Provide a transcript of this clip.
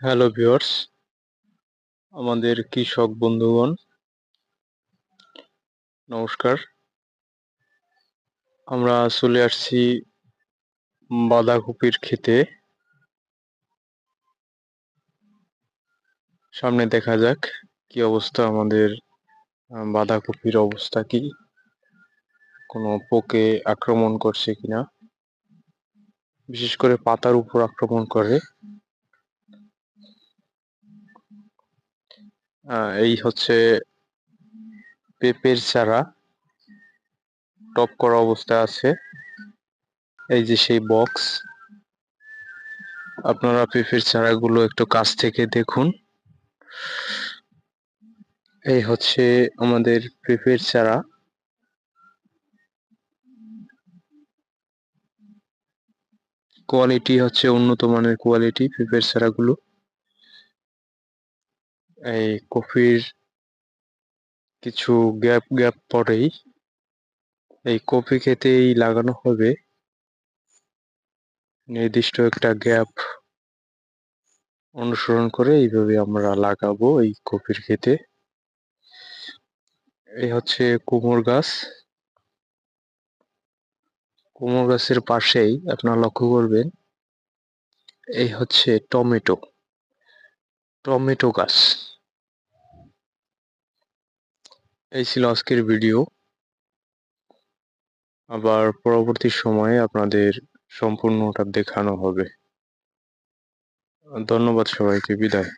Hello viewers, আমাদের কৃষক বন্ধুগণ, নমস্কার। আমরা চলে আসছি বাঁধাকপির খেতে সামনে দেখা যাক কি অবস্থা আমাদের বাঁধাকপির অবস্থা কি? কোনো পোকে আক্রমণ করছে কিনা? বিশেষ করে পাতার উপর আক্রমণ করে। এই হচ্ছে পেঁপের চারা। টপ করা অবস্থায় আছে। এই যে সেই বক্স আপনারা পেঁপের চারাগুলো একটু কাছ থেকে দেখুন। এই হচ্ছে আমাদের পেঁপের চারা। কোয়ালিটি হচ্ছে উন্নত মানের কোয়ালিটি পেঁপের চারাগুলো। এই কফির কিছু গ্যাপ গ্যাপ পরেই এই কফি খেতেই লাগানো হবে। নির্দিষ্ট একটা গ্যাপ অনুসরণ করে এইভাবে আমরা লাগাবো এই কফির খেতে। এই হচ্ছে কুমোর গাছ। কুমোর গাছের পাশেই আপনারা লক্ষ্য করবেন, এই হচ্ছে টমেটো। টমেটো গাছ। এই ছিল আজকের ভিডিও আবার পরবর্তী সময়ে আপনাদের সম্পূর্ণটা দেখানো হবে। ধন্যবাদ সবাইকে বিদায়।